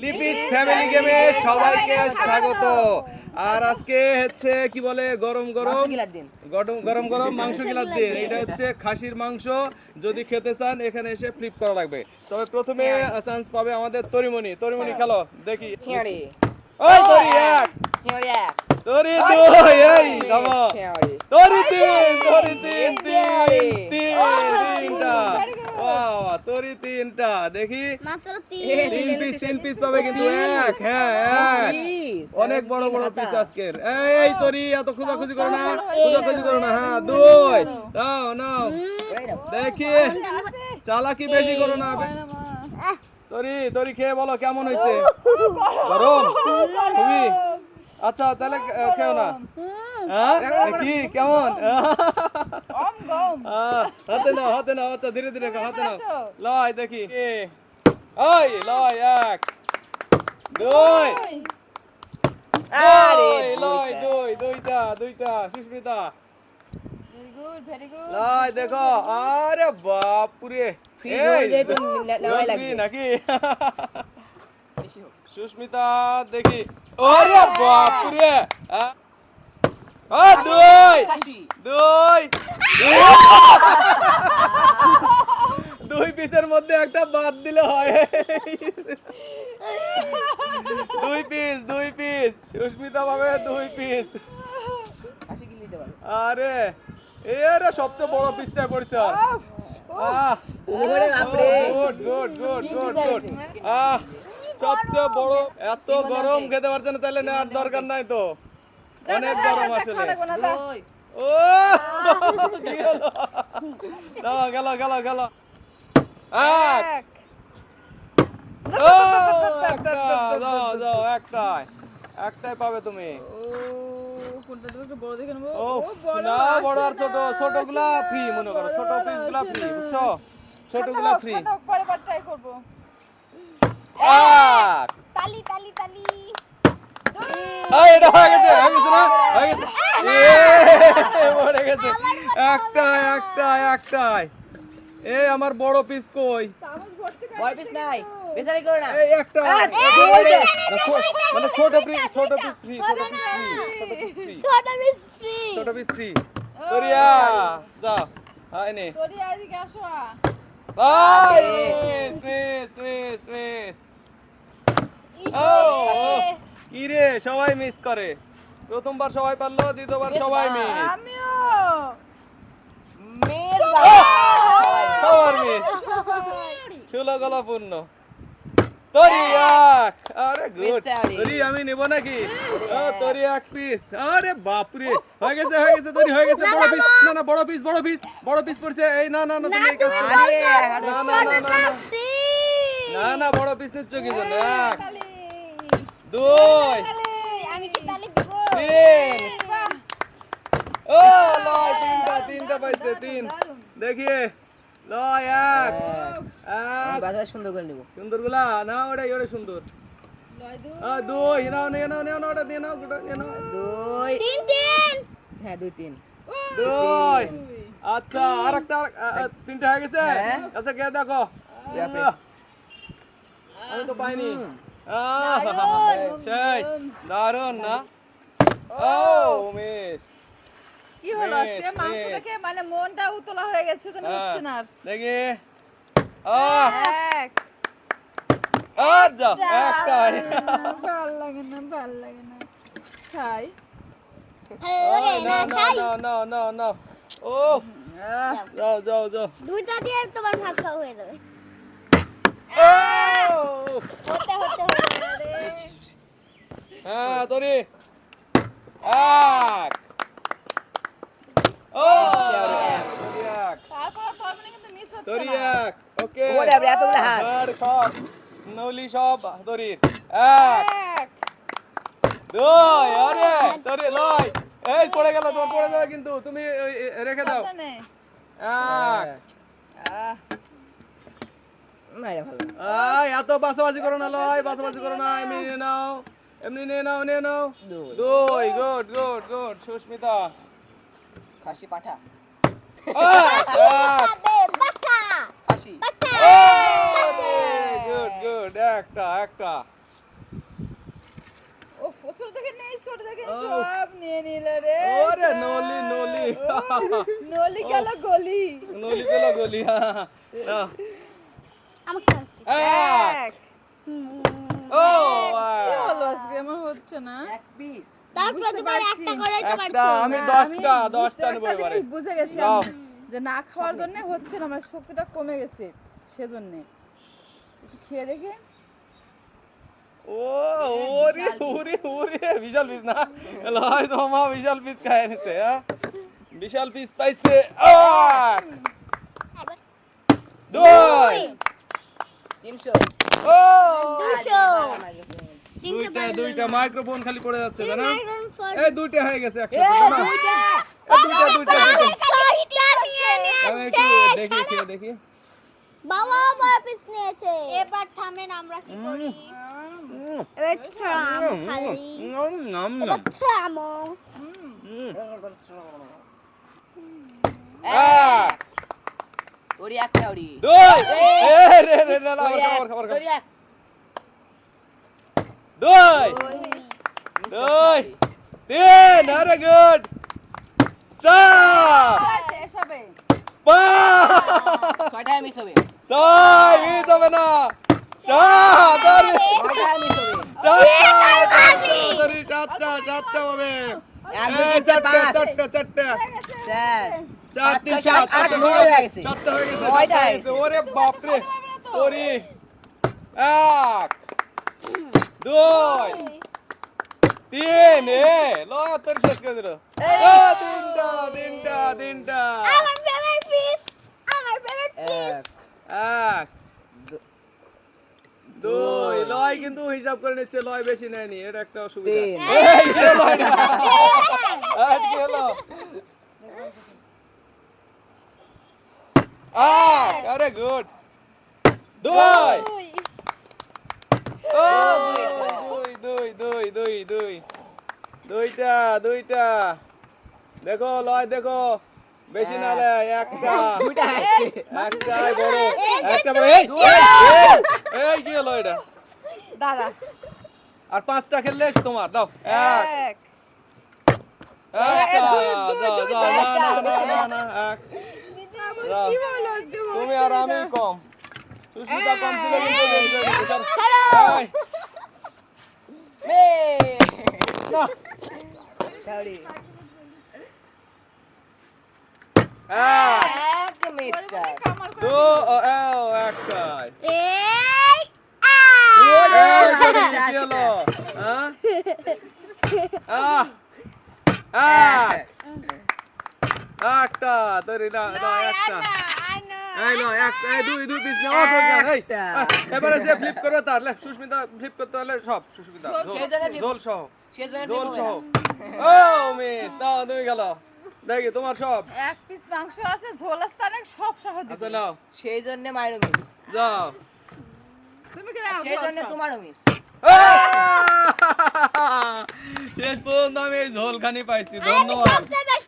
Lipi's family গেমে সবাইকে স্বাগত আর আজকে হচ্ছে কি বলে গরম গরম গরম গরম মাংস গিলার দিন এটা হচ্ছে খাসির মাংস যদি খেতে চান এখানে এসে ফ্লিপ করা লাগবে তবে প্রথমে চান্স পাবে আমাদের তরিমণি তরিমণি খেলো দেখি ওই তরি এক তরি দুই এই তরি তিন তরি তিন তিন তিন তিনটা বাহ তরি তিনটা। দেখি? মাত্র তিন। তিন পিস তিন পিস পাবে কিন্তু এক হ্যাঁ এক। অনেক বড় বড় পিস। আজকের। এই তরি এত খোঁজাখুঁজি করো না খোঁজাখুঁজি করো না হ্যাঁ দুই নাও নাও। দেখি। চালাকি বেশি করো না তরি তরি খেয়ে বলো কেমন হয়েছে? গরম? তুমি? আচ্ছা তাহলে খেও না। কি কেমন? হাতে নাও হাতে নাও আচ্ছা ধীরে ধীরে হাতে নাও। লয় দেখি। ওই লয় এক। দুই। আরে, লয় দুইটা। দুই দুইটা দুইটা সুস্মিতা। লয় দেখো আরে বাপুরে। নাকি? সুস্মিতা দেখি। ওরে বাপুরে। আ, দুই। দুই। দুই পিসের মধ্যে একটা বাদ দিলে হয়। দুই পিস দুই পিস। সুস্মিতা পাবে দুই পিস। নিতে পারো? আরে এরে সবচেয়ে বড় পিসটা পড়ছে আর। Good good good good good ah সবচেয়ে বড় এত গরম খেতে পারছে না তাহলে নেওয়ার দরকার নাই তো। অনেক গরম আসলে। ওই, ও কি হলো? দাও, গেল গেল গেল। এক। ও একটা দাও দাও একটাই একটাই পাবে তুমি। ও না বড় আর ছোট ছোটগুলা ফ্রি মনে করো। ছোট পিসগুলা ফ্রি বুঝছ? ছোটগুলা ফ্রি এক। তালি তালি তালি। এটা হয়ে গেছে হয়ে গেছে না? হয়ে গেছে। এ, মরে গেছে। একটাই একটাই একটাই এই আমার বড় পিস কই? বয় পিস নাই। বেচারি করো না। এই একটা। মানে ছোট পিস ছোট পিস ফ্রি ছোট পিস ফ্রি ছোট পিস ফ্রি ছোট পিস ফ্রি তোরিয়া যা আয় নে। ভাই! মিস মিস মিস মিস ও। কি রে সবাই মিস করে। প্রথমবার সবাই পারল দ্বিতীয়বার সবাই। মিস মিস সবার মিস ষোলো গলা পূর্ণ তরি এক আরে গুড তরি আমি নেব নাকি? ও তরি এক পিস আরে বাপরে। হয়ে গেছে হয়ে গেছে তরি হয়ে গেছে। বড় পিস না। না বড় পিস বড় পিস বড় পিস পড়ছে। এই না না না তুমি এই কাজ না। না না না না। না। বড় পিস নিচ্ছ কি জন্য? দুই। আমি কি তালি দিব? তিন। ও লয় তিনটা তিনটা পাইছে তিন। দেখিয়ে। লয় এক এক। সুন্দর করে নিব। সুন্দরগুলা না ওটা সুন্দর। দুই। নাও নিয়ে নাও নিয়ে নাও ওটা দিয়ে নাও ওটা নিয়ে নাও। দুই। তিন তিন। হ্যাঁ দুই তিন। দুই। আচ্ছা আর একটা তিনটা হয়ে গেছে? হ্যাঁ। আচ্ছা কে দেখো? আমি তো পাইনি। আহ, সেই দারুণ না? ও মিস। কি হলো আজকে? মাংস দেখে মানে মনটা উতলা হয়ে গেছে তো হচ্ছে না আর। দেখি। আহ! এক। আচ্ছা একটাই। ভালো লাগে না ভালো লাগে না। খাই। ওরে না না না খাই। না না না না। ও যাও যাও যাও। দুইটা দিয়ে তোমার ভাত খাওয়া হয়ে যাবে। ও! হতে হতে হতে। হ্যাঁ তোরি এক। ও তারপর তোর কিন্তু মিস হচ্ছে তোরি না। এক ওকে। ওরে বাপরে, এতগুলো হাত। আর সব নৌলি সব তোরির এক। এক। দুই আরে তোরি লয় এই পড়ে গেল তোমার পড়ে যাবে কিন্তু তুমি রেখে দাও। এক। আহ, না ভালো। না। আয় এত বাসাবাজি করো না লয় বাসাবাজি করো না এমনি নাও। এমনি নিয়ে নাও নিয়ে নাও। দুই। Good good good Susmita. খাসি পাঠা। খাসি। বাটা। গুড গুড একটা একটা। ও দেখে নেই দেখে ও। সব নিয়ে নিল রে ওরে নলি নলি। নলি গেল ও কি হলো আজকে? আমার হচ্ছে না। এক পিস তারপরে তোমার একটা করে তো একটা আমি না, দশটা আমি দশটা বুঝতে নেব একটা এবারে। বুঝে গেছি আমি, যে না খাওয়ার জন্য হচ্ছে না আমার শক্তিটা কমে গেছে সেজন্য। একটু খেয়ে দেখে। ও ওরে ওরে ওরে বিশাল পিস না? লয় তো মা বিশাল পিস খায় নিতে হ্যাঁ? বিশাল পিস পাইছে। এক দুই। তিনশো ও দুশো দুইটা দুইটা মাইক্রোফোন খালি পড়ে যাচ্ছে তাই না Microphone for- এই দুইটা হয়ে গেছে একসাথে দুইটা দুইটা দুইটা ছয়টা নিয়ে আমি একটু। দেখি খেয়ে দেখি বাবা বড় পিস নিয়েছে এবার থামেন আমরা কি করি এবার থাম খালি নম নম নম থামো ওরি একটা ওরি দুই এ রে রে না না খাবার খাবার এক দুই দুই তিন আরে গুড চার শেষ হবে পাঁচ ছয়টা মিস হবে ছয় মিস হবে না সাত আরে ছয়টা মিস হবে সাতটা সাতটা হবে চারটে। চারটে চারটে চার চার তিন সাত, আট, হয়ে হয়ে গেছে। সাতটা হয়ে গেছে হয়ে হয়ে ওরে বাপরে ওরি এক দুই তিন এ লয় তোর শেষ করে দিল। তিনটা তিনটা তিনটা। আমার ফেভারিট পিস আমার ফেভারিট এক এক দুই লয় কিন্তু হিসাব করে নিচ্ছে লয় বেশি নেয়নি এটা একটা অসুবিধা। তিন। এই, কে লয়টা? আজকে এলো আরে গুড। দুই। দুই দুই দুই দুই দুই দুইটা দুইটা দেখো লয় দেখো বেশি না একটা এই কি এটা আর পাঁচটা খেললে তোমার দাও এক তুমি আর আমি কম সুস্মিতা কম ছিল হয়ে হ্যাঁ একটা তোর একটা এই এক এই দুই দুই পিস নেওয়া দরকার এই। এবারে যে ফ্লিপ করবে তার লে সুস্মিতা ফ্লিপ করতে হলে সব সুস্মিতা ঝোল সহ ঝোল সহ। ও মিস দাও তুমি গেল। দেখি তোমার সব। এক পিস মাংস আছে ঝোল আছে অনেক সব সহ আচ্ছা দিবি নাও। সেই জন্য মায়েরও মিস যাও। তুমি কি রাখো সেই জন্য তোমারও মিস শেষ পর্যন্ত আমি এই ঝোলখানি পাইছি ধন্যবাদ। সবচেয়ে বেশি